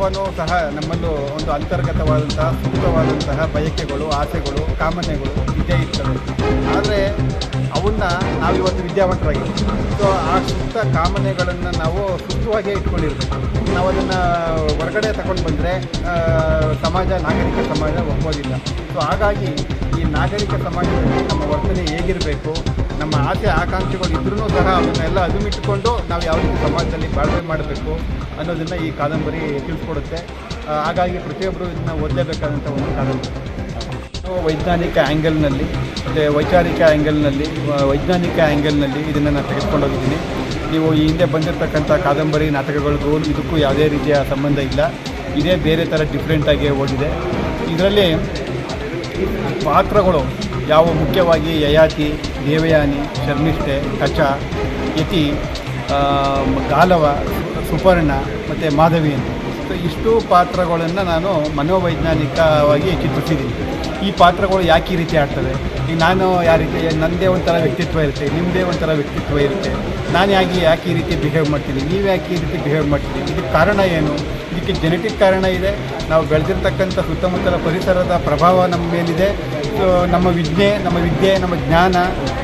ಪ್ರತಿಯೊಬ್ಬನೂ ಸಹ ನಮ್ಮಲ್ಲೂ ಒಂದು ಅಂತರ್ಗತವಾದಂತಹ ಸೂಕ್ತವಾದಂತಹ ಬಯಕೆಗಳು ಆಸೆಗಳು ಕಾಮನೆಗಳು ಇದ್ದೇ ಇರ್ತವೆ. ಆದರೆ ಅವನ್ನ ನಾವಿವತ್ತು ವಿದ್ಯಾವಂತರಾಗಿ ಸೊ ಆ ಸುತ್ತ ಕಾಮನೆಗಳನ್ನು ನಾವು ಸುತ್ತವಾಗೇ ಇಟ್ಕೊಂಡಿರ್ಬೇಕು. ನಾವು ಅದನ್ನು ಹೊರಗಡೆ ತಗೊಂಡು ಬಂದರೆ ಸಮಾಜ, ನಾಗರಿಕ ಸಮಾಜ ಒಪ್ಪೋದಿಲ್ಲ. ಸೊ ಹಾಗಾಗಿ ಈ ನಾಗರಿಕ ಸಮಾಜದಲ್ಲಿ ನಮ್ಮ ವರ್ತನೆ ಹೇಗಿರಬೇಕು, ನಮ್ಮ ಆಸೆ, ಆಕಾಂಕ್ಷೆಗಳು ಇದ್ರೂ ಸಹ ಅದನ್ನೆಲ್ಲ ಅದುಮಿಟ್ಟುಕೊಂಡು ನಾವು ಯಾವ ರೀತಿ ಸಮಾಜದಲ್ಲಿ ಬಾಳ್ವೆ ಮಾಡಬೇಕು ಅನ್ನೋದನ್ನು ಈ ಕಾದಂಬರಿ ತಿಳಿಸ್ಕೊಡುತ್ತೆ. ಹಾಗಾಗಿ ಪ್ರತಿಯೊಬ್ಬರು ಇದನ್ನ ಓದಲೇಬೇಕಾದಂಥ ಒಂದು ಕಾದಂಬರಿ. ನಾವು ವೈಜ್ಞಾನಿಕ ಆ್ಯಂಗಲ್ನಲ್ಲಿ ಮತ್ತು ವೈಚಾರಿಕ ಆ್ಯಂಗಲ್ನಲ್ಲಿ ವೈಜ್ಞಾನಿಕ ಆ್ಯಂಗಲ್ನಲ್ಲಿ ಇದನ್ನು ನಾನು ತೆಗೆದುಕೊಂಡೋಗಿದ್ದೀನಿ. ನೀವು ಈ ಹಿಂದೆ ಬಂದಿರತಕ್ಕಂಥ ಕಾದಂಬರಿ ನಾಟಕಗಳಿಗೂ ಇದಕ್ಕೂ ಯಾವುದೇ ರೀತಿಯ ಸಂಬಂಧ ಇಲ್ಲ. ಇದೇ ಬೇರೆ ಥರ ಡಿಫ್ರೆಂಟಾಗಿ ಓದಿದೆ ಇದರಲ್ಲಿ ಪಾತ್ರಗಳು ಯಾವ ಮುಖ್ಯವಾಗಿ ಯಯಾತಿ, ದೇವಯಾನಿ, ಶರ್ಮಿಷ್ಠೆ, ಕಚ, ಯತಿ ಗಾಲವ, ಸುಪರ್ಣ, ಮತ್ತು ಮಾಧವಿ ಅಂತ ಸೊ ಇಷ್ಟು ಪಾತ್ರಗಳನ್ನು ನಾನು ಮನೋವೈಜ್ಞಾನಿಕವಾಗಿ ಚಿತ್ರಿಸಿದ್ದೀನಿ. ಈ ಪಾತ್ರಗಳು ಯಾಕೆ ಈ ರೀತಿ ಆಡ್ತವೆ ಈಗ ನಾನು ಯಾವ ರೀತಿ ನನ್ನದೇ ಒಂಥರ ವ್ಯಕ್ತಿತ್ವ ಇರುತ್ತೆ ನಿಮ್ಮದೇ ಒಂಥರ ವ್ಯಕ್ತಿತ್ವ ಇರುತ್ತೆ, ನಾನು ಯಾಕೆ ಯಾಕೆ ಈ ರೀತಿ ಬಿಹೇವ್ ಮಾಡ್ತೀನಿ, ನೀವು ಯಾಕೆ ಈ ರೀತಿ ಬಿಹೇವ್ ಮಾಡ್ತೀನಿ ಇದಕ್ಕೆ ಕಾರಣ ಏನು? ಇದಕ್ಕೆ ಜೆನೆಟಿಕ್ ಕಾರಣ ಇದೆ. ನಾವು ಬೆಳೆದಿರ್ತಕ್ಕಂಥ ಸುತ್ತಮುತ್ತಲ ಪರಿಸರದ ಪ್ರಭಾವ ನಮ್ಮ ಮೇಲಿದೆ. ನಮ್ಮ ವಿಜ್ಞೆ, ನಮ್ಮ ವಿದ್ಯೆ, ನಮ್ಮ ಜ್ಞಾನ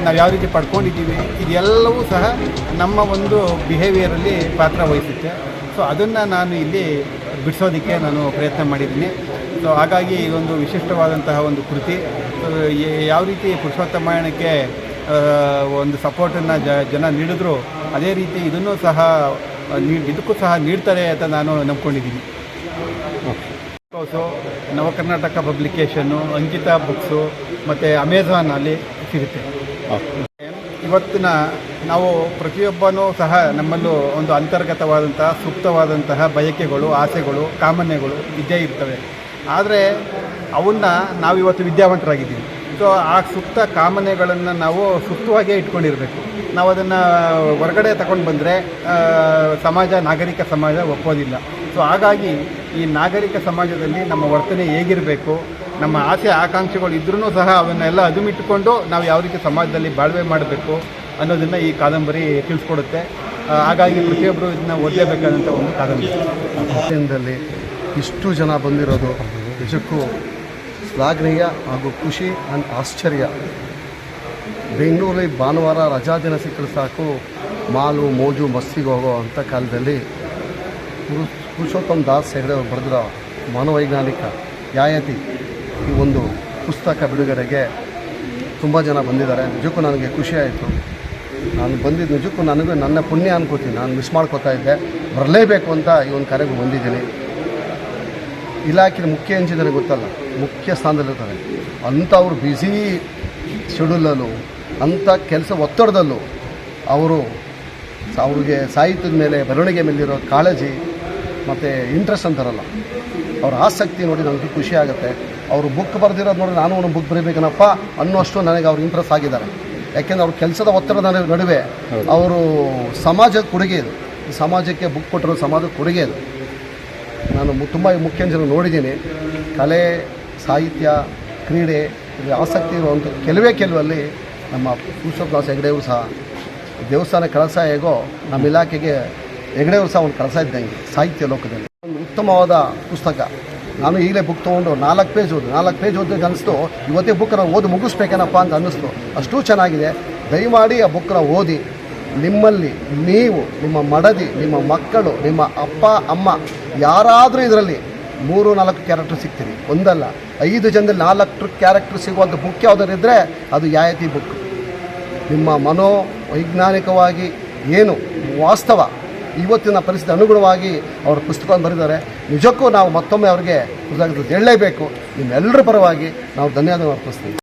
ನಾವು ಯಾವ ರೀತಿ ಪಡ್ಕೊಂಡಿದ್ದೀವಿ, ಇದೆಲ್ಲವೂ ಸಹ ನಮ್ಮ ಒಂದು ಬಿಹೇವಿಯರಲ್ಲಿ ಪಾತ್ರ ವಹಿಸುತ್ತೆ. ಸೊ ಅದನ್ನು ನಾನು ಇಲ್ಲಿ ಬಿಡಿಸೋದಕ್ಕೆ ನಾನು ಪ್ರಯತ್ನ ಮಾಡಿದ್ದೀನಿ. ಸೊ ಹಾಗಾಗಿ ಇದೊಂದು ವಿಶಿಷ್ಟವಾದಂತಹ ಒಂದು ಕೃತಿ. ಯಾವ ರೀತಿ ಪುರುಷೋತ್ತಮಾಯಣಕ್ಕೆ ಒಂದು ಸಪೋರ್ಟನ್ನು ಜ ಜನ ನೀಡಿದ್ರು ಅದೇ ರೀತಿ ಇದನ್ನು ಸಹ ಇದಕ್ಕೂ ಸಹ ನೀಡ್ತಾರೆ ಅಂತ ನಾನು ನಂಬ್ಕೊಂಡಿದ್ದೀನಿ. ಸೊ ನವ ಕರ್ನಾಟಕ ಪಬ್ಲಿಕೇಶನ್ನು ಅಂಕಿತ ಬುಕ್ಸು ಮತ್ತು ಅಮೆಝಾನಲ್ಲಿ ಸಿಗುತ್ತೆ. ಇವತ್ತಿನ ನಾವು ಪ್ರತಿಯೊಬ್ಬನೂ ಸಹ ನಮ್ಮಲ್ಲೂ ಒಂದು ಅಂತರ್ಗತವಾದಂತಹ ಸೂಕ್ತವಾದಂತಹ ಬಯಕೆಗಳು, ಆಸೆಗಳು, ಕಾಮನೆಗಳು ಇದ್ದೇ ಇರ್ತವೆ. ಆದರೆ ಅವನ್ನ ನಾವಿವತ್ತು ವಿದ್ಯಾವಂತರಾಗಿದ್ದೀವಿ. ಸೊ ಆ ಸುಪ್ತ ಕಾಮನೆಗಳನ್ನು ನಾವು ಸುತ್ತವಾಗೇ ಇಟ್ಕೊಂಡಿರಬೇಕು. ನಾವು ಅದನ್ನು ಹೊರಗಡೆ ತಗೊಂಡು ಬಂದರೆ ಸಮಾಜ, ನಾಗರಿಕ ಸಮಾಜ ಒಪ್ಪೋದಿಲ್ಲ. ಸೊ ಹಾಗಾಗಿ ಈ ನಾಗರಿಕ ಸಮಾಜದಲ್ಲಿ ನಮ್ಮ ವರ್ತನೆ ಹೇಗಿರಬೇಕು, ನಮ್ಮ ಆಸೆ, ಆಕಾಂಕ್ಷೆಗಳು ಇದ್ರೂ ಸಹ ಅವನ್ನೆಲ್ಲ ಅದುಮಿಟ್ಟುಕೊಂಡು ನಾವು ಯಾವ ರೀತಿ ಸಮಾಜದಲ್ಲಿ ಬಾಳ್ವೆ ಮಾಡಬೇಕು ಅನ್ನೋದನ್ನು ಈ ಕಾದಂಬರಿ ತಿಳಿಸ್ಕೊಡುತ್ತೆ. ಹಾಗಾಗಿ ಪ್ರತಿಯೊಬ್ಬರು ಇದನ್ನ ಓದಲೇಬೇಕಾದಂಥ ಒಂದು ಕಾದಂಬರಿ. ಇಷ್ಟು ಜನ ಬಂದಿರೋದು ನಿಜಕ್ಕೂ ಶ್ಲಾಘನೀಯ ಹಾಗೂ ಖುಷಿ ಆ್ಯಂಡ್ ಆಶ್ಚರ್ಯ. ಬೆಂಗಳೂರಲ್ಲಿ ಭಾನುವಾರ ರಜಾ ದಿನ ಸಿಕ್ಕರೆ ಸಾಕು, ಮಾಲು, ಮೋಜು, ಮಸ್ತಿಗೆ ಹೋಗೋ ಅಂಥ ಕಾಲದಲ್ಲಿ ಪುರು- ಪುರುಷೋತ್ತಮ್ ದಾಸ್ ಹೆಗಡೆ ಅವರು ಬರೆದಿರೋ ಮನೋವೈಜ್ಞಾನಿಕ ಯಾಯತಿ ಈ ಒಂದು ಪುಸ್ತಕ ಬಿಡುಗಡೆಗೆ ತುಂಬ ಜನ ಬಂದಿದ್ದಾರೆ. ನಿಜಕ್ಕೂ ನನಗೆ ಖುಷಿ ಆಯಿತು. ನಾನು ಬಂದಿದ್ದು ನಿಜಕ್ಕೂ ನನಗೂ ನನ್ನ ಪುಣ್ಯ ಅನ್ಕೋತೀನಿ. ನಾನು ಮಿಸ್ ಮಾಡ್ಕೋತಾ ಇದ್ದೆ. ಬರಲೇಬೇಕು ಅಂತ ಈ ಒಂದು ಕರೆಗೆ ಬಂದಿದ್ದೀನಿ. ಇಲಾಖೆ ಮುಖ್ಯ ಇಂಜಿನಿಯರ್ ಗೊತ್ತಲ್ಲ? ಮುಖ್ಯ ಸ್ಥಾನದಲ್ಲಿರ್ತಾರೆ. ಅಂಥ ಅವರು ಬ್ಯುಸಿ ಶೆಡ್ಯೂಲಲ್ಲೂ ಅಂಥ ಕೆಲಸ ಒತ್ತಡದಲ್ಲೂ ಅವರು ಅವ್ರಿಗೆ ಸಾಹಿತ್ಯದ ಮೇಲೆ ಬರವಣಿಗೆ ಮೇಲಿರೋ ಕಾಳಜಿ ಮತ್ತು ಇಂಟ್ರೆಸ್ಟ್ ಅಂತಾರಲ್ಲ, ಅವ್ರ ಆಸಕ್ತಿ ನೋಡಿ ನನಗೆ ಖುಷಿ ಆಗುತ್ತೆ. ಅವರು ಬುಕ್ ಬರೆದಿರೋದು ನೋಡಿ ನಾನು ಒಂದು ಬುಕ್ ಬರೀಬೇಕನಪ್ಪ ಅನ್ನೋಷ್ಟು ನನಗೆ ಅವ್ರು ಇಂಟ್ರೆಸ್ಟ್ ಆಗಿದ್ದಾರೆ. ಯಾಕೆಂದ್ರೆ ಅವ್ರ ಕೆಲಸದ ಒತ್ತಡದ ನಡುವೆ ಅವರು ಸಮಾಜದ ಕೊಡುಗೆ ಇದು. ಈ ಸಮಾಜಕ್ಕೆ ಬುಕ್ ಕೊಟ್ಟಿರೋ ಸಮಾಜದ ಕೊಡುಗೆ ಇದು. ನಾನು ತುಂಬ ಮುಖ್ಯ ಜನ ನೋಡಿದ್ದೀನಿ. ಕಲೆ ಸಾಹಿತ್ಯ ಕ್ರೀಡೆ ಇಲ್ಲಿ ಆಸಕ್ತಿ ಇರುವಂಥ ಕೆಲವೇ ಕೆಲವಲ್ಲಿ ನಮ್ಮ ಪುರುಷೋತ್ತಮ ಹೆಗಡೆಯವರು ಸಹ ದೇವಸ್ಥಾನ ಕಳಸ ಹೇಗೋ ನಮ್ಮ ಇಲಾಖೆಗೆ ಹೆಗಡೆಯವರು ಸಹ ಒಂದು ಕಳಸ ಇದ್ದಂಗೆ ಸಾಹಿತ್ಯ ಲೋಕದಲ್ಲಿ. ಒಂದು ಉತ್ತಮವಾದ ಪುಸ್ತಕ. ನಾನು ಈಗಲೇ ಬುಕ್ ತೊಗೊಂಡು ನಾಲ್ಕು ಪೇಜ್ ಓದು, ನಾಲ್ಕು ಪೇಜ್ ಓದಿದಾಗ ಅನಿಸ್ತು, ಇವತ್ತೇ ಬುಕ್ಕನ್ನು ಓದಿ ಮುಗಿಸ್ಬೇಕೇನಪ್ಪ ಅಂತ ಅನ್ನಿಸ್ತು. ಅಷ್ಟು ಚೆನ್ನಾಗಿದೆ. ದಯಮಾಡಿ ಆ ಬುಕ್ಕನ್ನ ಓದಿ. ನಿಮ್ಮಲ್ಲಿ ನೀವು, ನಿಮ್ಮ ಮಡದಿ, ನಿಮ್ಮ ಮಕ್ಕಳು, ನಿಮ್ಮ ಅಪ್ಪ, ಅಮ್ಮ, ಯಾರಾದರೂ ಇದರಲ್ಲಿ ಮೂರು, ನಾಲ್ಕು ಕ್ಯಾರೆಕ್ಟರ್ ಸಿಗ್ತೀರಿ. ಒಂದಲ್ಲ, ಐದು ಜನದಲ್ಲಿ ನಾಲ್ಕು ಕ್ಯಾರೆಕ್ಟರ್ ಸಿಗುವಂಥ ಬುಕ್ ಇದ್ದರೆ ಅದು ಯಾಯತಿ ಬುಕ್ ನಿಮ್ಮ ಮನೋವೈಜ್ಞಾನಿಕವಾಗಿ ಏನು ವಾಸ್ತವ ಇವತ್ತಿನ ಪರಿಸ್ಥಿತಿ ಅನುಗುಣವಾಗಿ ಅವರು ಪುಸ್ತಕವನ್ನು ಬರೆದಿದ್ದಾರೆ. ನಿಜಕ್ಕೂ ನಾವು ಮತ್ತೊಮ್ಮೆ ಅವರಿಗೆ ಕೃತಜ್ಞತೆ ಹೇಳಲೇಬೇಕು. ನಿಮ್ಮೆಲ್ಲರ ಪರವಾಗಿ ನಾವು ಧನ್ಯವಾದ ಅರ್ಪಿಸ್ತೀವಿ.